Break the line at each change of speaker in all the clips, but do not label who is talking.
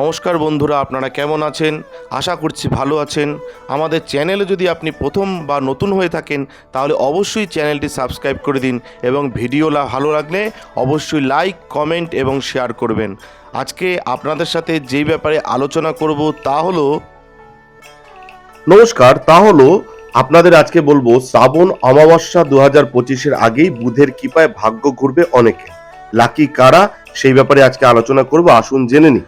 নমস্কার বন্ধুরা, আপনারা কেমন আছেন? আশা করছি ভালো আছেন। আমাদের চ্যানেলে যদি আপনি প্রথম বা নতুন হয়ে থাকেন, তাহলে অবশ্যই চ্যানেলটি সাবস্ক্রাইব করে দিন এবং ভিডিও ভালো লাগলে অবশ্যই লাইক, কমেন্ট এবং শেয়ার করবেন। আজকে আপনাদের সাথে যেই ব্যাপারে আলোচনা করব তা হলো,
নমস্কার, তা হলো আপনাদের আজকে বলব, শ্রাবণ অমাবস্যা দু হাজার পঁচিশের আগেই বুধের কৃপায় ভাগ্য ঘুরবে অনেকে। লাকি কারা? সেই ব্যাপারে আজকে আলোচনা করব, আসুন জেনে নিই।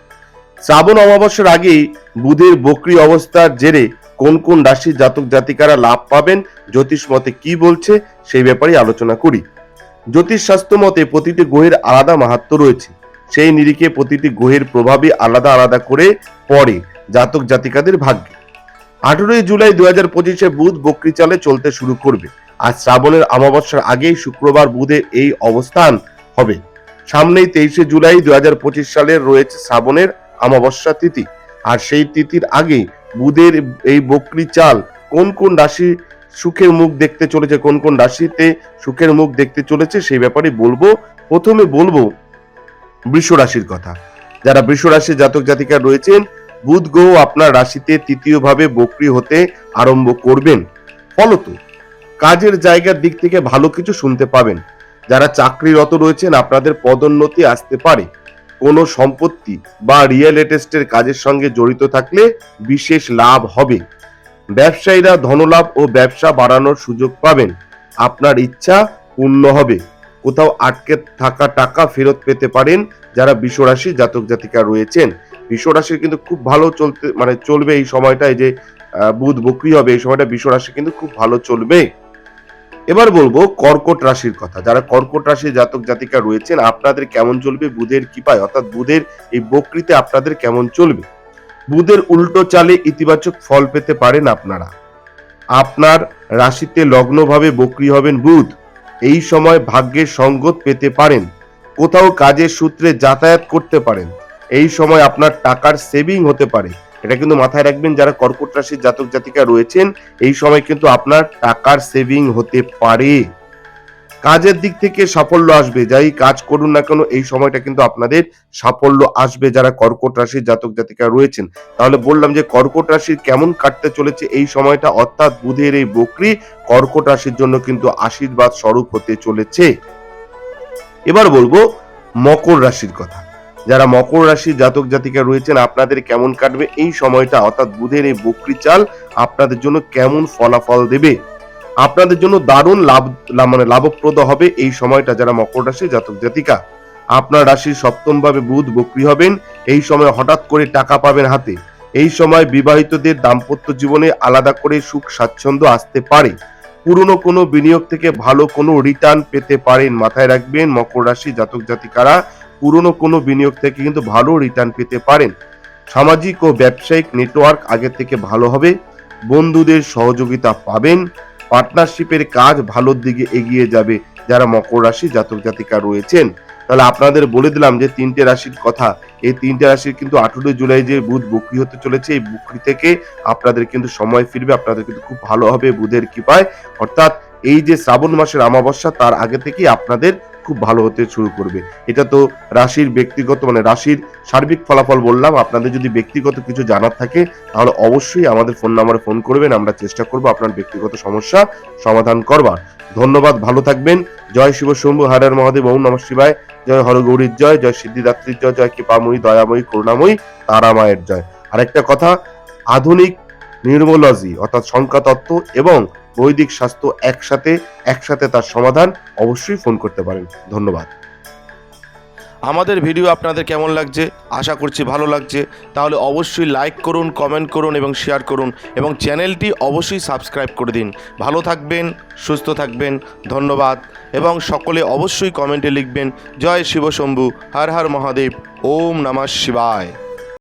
শ্রাবণ অমাবস্যার আগেই বুধের বক্রি অবস্থার জেরে কোন কোন রাশির জাতক জাতিকারা লাভ পাবেন, জ্যোতিষ মতে কি বলছে, সেই ব্যাপারে আলোচনা করি। জ্যোতিষ শাস্ত্র মতে প্রতিটি গ্রহের আলাদা মাহাত্ম রয়েছে। সেই নিরিখে প্রতিটি গ্রহের প্রভাবই আলাদা আলাদা করে পড়ে জাতক জাতিকাদের ভাগ্যে। আঠেরোই জুলাই দু হাজার পঁচিশে বুধ বকরি চালে চলতে শুরু করবে। আর শ্রাবণের অমাবস্যার আগেই শুক্রবার বুধের এই অবস্থান হবে। সামনেই তেইশে জুলাই দু হাজার পঁচিশ সালের রয়েছে শ্রাবণের অমাবস্যা তিথি। আর সেই তিথির আগেই বুধের এই বকরি চাল কোন কোন রাশি সুখের মুখ দেখতে চলেছে, কোন কোন রাশিতে সুখের মুখ দেখতে চলেছে সেই ব্যাপারে বলব। প্রথমে বলব বৃষ রাশির কথা। যারা বৃষ রাশির জাতক জাতিকা রয়েছেন, বুধ গ্রহ আপনার রাশিতে তৃতীয়ভাবে বক্রি হতে আরম্ভ করবেন। ফলত কাজের জায়গার দিক থেকে ভালো কিছু শুনতে পাবেন। যারা চাকরিরত রয়েছেন, আপনাদের পদোন্নতি আসতে পারে। কোনো সম্পত্তি বা রিয়েল এস্টেটের কাজের সঙ্গে জড়িত থাকলে বিশেষ লাভ হবে। ব্যবসায়ীরা ধনলাভ ও ব্যবসা বাড়ানোর সুযোগ পাবেন। আপনার ইচ্ছা পূর্ণ হবে। কোথাও আটকে থাকা টাকা ফেরত পেতে পারেন যারা বিশ্বরাশি জাতক জাতিকা রয়েছেন। বিশ্ব রাশির কিন্তু খুব ভালো চলতে মানে চলবে এই সময়টায় যে বুধ বকরি হবে, এই সময়টা বিশ্ব রাশি কিন্তু খুব ভালো চলবে। এবার বলব কর্কট রাশির কথা। যারা কর্কট রাশির জাতক জাতিকা রয়েছেন, আপনাদের কেমন চলবে? বুধের কৃপায়, অর্থাৎ বুধের এই বকৃতে আপনাদের কেমন চলবে? বুধের উল্টো চালে ইতিবাচক ফল পেতে পারেন আপনারা। আপনার রাশিতে লগ্নভাবে বকরি হবেন বুধ। এই সময় ভাগ্যের সঙ্গত পেতে পারেন। কোথাও কাজের সূত্রে যাতায়াত করতে পারেন। এই সময় আপনার টাকার সেভিং হতে পারে। এটা কিন্তু মাথায় রাখবেন, যারা কর্কট রাশির জাতক জাতিকা রয়েছেন, এই সময় কিন্তু আপনার টাকার সেভিং হতে পারে। কাজের দিক থেকে সাফল্য আসবে, যাই কাজ করুন না কেন, এই সময়টা কিন্তু আপনাদের সাফল্য আসবে, যারা কর্কট রাশির জাতক জাতিকা রয়েছেন। তাহলে বললাম যে, কর্কট রাশির কেমন কাটতে চলেছে এই সময়টা, অর্থাৎ বুধের এই বকরি কর্কট রাশির জন্য কিন্তু আশীর্বাদ স্বরূপ হতে চলেছে। এবার বলব, মকর রাশির কথা। যারা মকর রাশির জাতক জাতিকা রয়েছেন, আপনাদের কেমন কাটবে এই সময়টা? অর্থাৎ বুধের এই বকরি চাল আপনাদের জন্য কেমন ফলাফল দেবে? আপনাদের জন্য দারুণ লাভ মানে লাভপ্রদ হবে এই সময়টা যারা মকর রাশির জাতক জাতিকা। আপনার রাশির সপ্তম ভাবে বুধ বকরি হবেন, এই সময় হঠাৎ করে টাকা পাবেন হাতে। এই সময় বিবাহিতদের দাম্পত্য জীবনে আলাদা করে সুখ স্বাচ্ছন্দ্য আসতে পারে। পুরনো কোনো বিনিয়োগ থেকে ভালো কোনো রিটার্ন পেতে পারেন মাথায় রাখবেন মকর রাশি জাতক জাতিকারা। পুরনো কোনো বিনিয়োগ থেকে কিন্তু ভালো রিটার্ন পেতে পারেন। সামাজিক ও ব্যবসায়িক নেটওয়ার্ক আগের থেকে ভালো হবে। বন্ধুদের সহযোগিতা পাবেন। পার্টনারশিপের কাজ ভালোর দিকে এগিয়ে যাবে যারা মকর রাশি জাতক জাতিকা রয়েছেন। তাহলে আপনাদের বলে দিলাম যে তিনটে রাশির কথা। এই তিনটে রাশির কিন্তু আঠেরোই জুলাই যে বুধ বকরি হতে চলেছে, এই বকরি থেকে আপনাদের কিন্তু সময় ফিরবে। আপনাদের কিন্তু খুব ভালো হবে বুধের কৃপায়। অর্থাৎ এই যে শ্রাবণ মাসের অমাবস্যা, তার আগে থেকেই আপনাদের খুব ভালো হতে শুরু করবে। এটা তো রাশির ব্যক্তিগত মানে রাশির সার্বিক ফলাফল বললাম। আপনাদের যদি ব্যক্তিগত কিছু জানার থাকে, তাহলে অবশ্যই আমাদের ফোন নাম্বারে ফোন করবেন। আমরা চেষ্টা করব আপনার ব্যক্তিগত সমস্যা সমাধান করবার। ধন্যবাদ, ভালো থাকবেন। জয় শিব শম্ভু হারার মহাদেব, ওম নমঃ শিবায়। জয় হরগৌরীর জয় জয় সিদ্ধিদাত্রীর জয় জয় কৃপাময়ী, দয়াময়ী, করুণাময়ী তারা মায়ের জয়। আরেকটা কথা, আধুনিক নিউরোলজি অর্থাৎ সংখ্যা তত্ত্ব এবং বৈদিক স্বাস্থ্য একসাথে একসাথে তার সমাধান অবশ্যই ফোন করতে পারেন। ধন্যবাদ।
আমাদের ভিডিও আপনাদের কেমন লাগছে? আশা করছি ভালো লাগছে। তাহলে অবশ্যই লাইক করুন কমেন্ট করুন এবং শেয়ার করুন এবং চ্যানেলটি অবশ্যই সাবস্ক্রাইব করে দিন। ভালো থাকবেন, সুস্থ থাকবেন, ধন্যবাদ এবং সকলে অবশ্যই কমেন্টে লিখবেন, জয় শিবশম্ভু, হর হর মহাদেব, ওম নমঃ শিবায়।